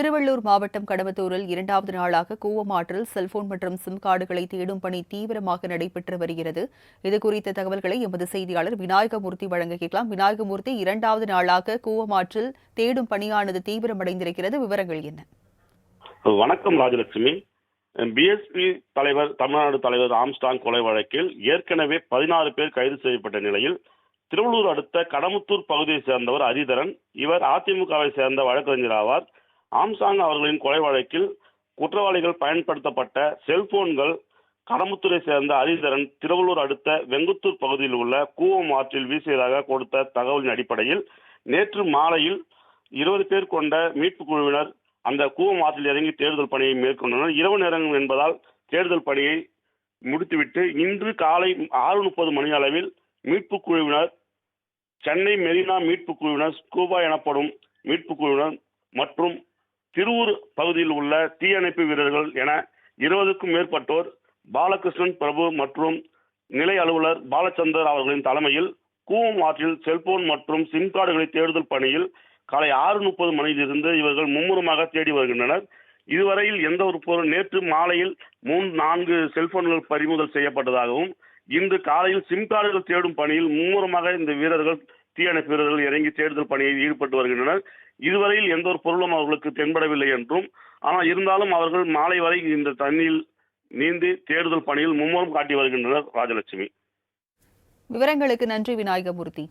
திருவள்ளூர் மாவட்டம் கடம்பத்தூரில் இரண்டாவது நாளாக கூவமாற்றில் செல்போன் மற்றும் சிம் கார்டுகளை தேடும் பணி தீவிரமாக நடைபெற்று வருகிறது. இதுகுறித்த தகவல்களை எமது செய்தியாளர் விநாயகமூர்த்தி வழங்க கேட்கலாம். விநாயகமூர்த்தி இரண்டாவது நாளாக கூவமாற்றில் தேடும் பணியானது தீவிரமடைந்திருக்கிறது. விவரங்கள் என்ன? வணக்கம் ராஜலட்சுமி. பிஎஸ்பி தலைவர் தமிழ்நாடு தலைவர் ஆம்ஸ்டாங் கொலை வழக்கில் ஏற்கனவே பதினாறு பேர் கைது செய்யப்பட்ட நிலையில் திருவள்ளூர் அடுத்த கடமுத்தூர் பகுதியை சேர்ந்தவர் ஹரிதரன் இவர் அதிமுகவை சேர்ந்த வழக்கறிஞர் ஆவார். ஆம்சாங் அவர்களின் கொலை வழக்கில் குற்றவாளிகள் பயன்படுத்தப்பட்ட செல்போன்கள் கடம்புத்துறை சேர்ந்த ஹரிதரன் திருவள்ளூர் அடுத்த வெங்குத்தூர் பகுதியில் உள்ள கூவம் ஆற்றில் வீசியதாக கொடுத்த தகவலின் அடிப்படையில் நேற்று மாலையில் இருபது பேர் கொண்ட மீட்பு குழுவினர் அந்த கூவம் ஆற்றில் இறங்கி தேடுதல் பணியை மேற்கொண்டனர். இரவு நேரங்கள் என்பதால் தேடுதல் பணியை முடித்துவிட்டு இன்று காலை ஆறு முப்பது மணி அளவில் மீட்பு குழுவினர் சென்னை மெரினா மீட்பு குழுவினர் ஸ்கூபா எனப்படும் மீட்பு குழுவினர் மற்றும் திருவூர் பகுதியில் உள்ள தீயணைப்பு வீரர்கள் என இருபதுக்கும் மேற்பட்டோர் பாலகிருஷ்ணன் பிரபு மற்றும் நிலை அலுவலர் பாலச்சந்தர் அவர்களின் தலைமையில் கூவம் ஆற்றில் செல்போன் மற்றும் சிம் கார்டுகளை தேடுதல் பணியில் காலை ஆறு முப்பது மணியிலிருந்து இவர்கள் மும்முரமாக தேடி வருகின்றனர். இதுவரையில் எந்த ஒரு பொருள் நேற்று மாலையில் மூன்று நான்கு செல்போன்கள் பறிமுதல் செய்யப்பட்டதாகவும் இன்று காலையில் சிம் கார்டுகள் தேடும் பணியில் மும்முரமாக இந்த வீரர்கள் தீயணைப்பு வீரர்கள் இறங்கி தேடுதல் பணியில் ஈடுபட்டு வருகின்றனர். இதுவரையில் எந்த ஒரு பொருளும் அவர்களுக்கு தென்படவில்லை என்றும் ஆனால் இருந்தாலும் அவர்கள் மாலை வரை இந்த தண்ணியில் நீந்தி தேடுதல் பணியில் மும்முரம் காட்டி வருகின்றனர் ராஜலட்சுமி. விவரங்களுக்கு நன்றி விநாயகமூர்த்தி.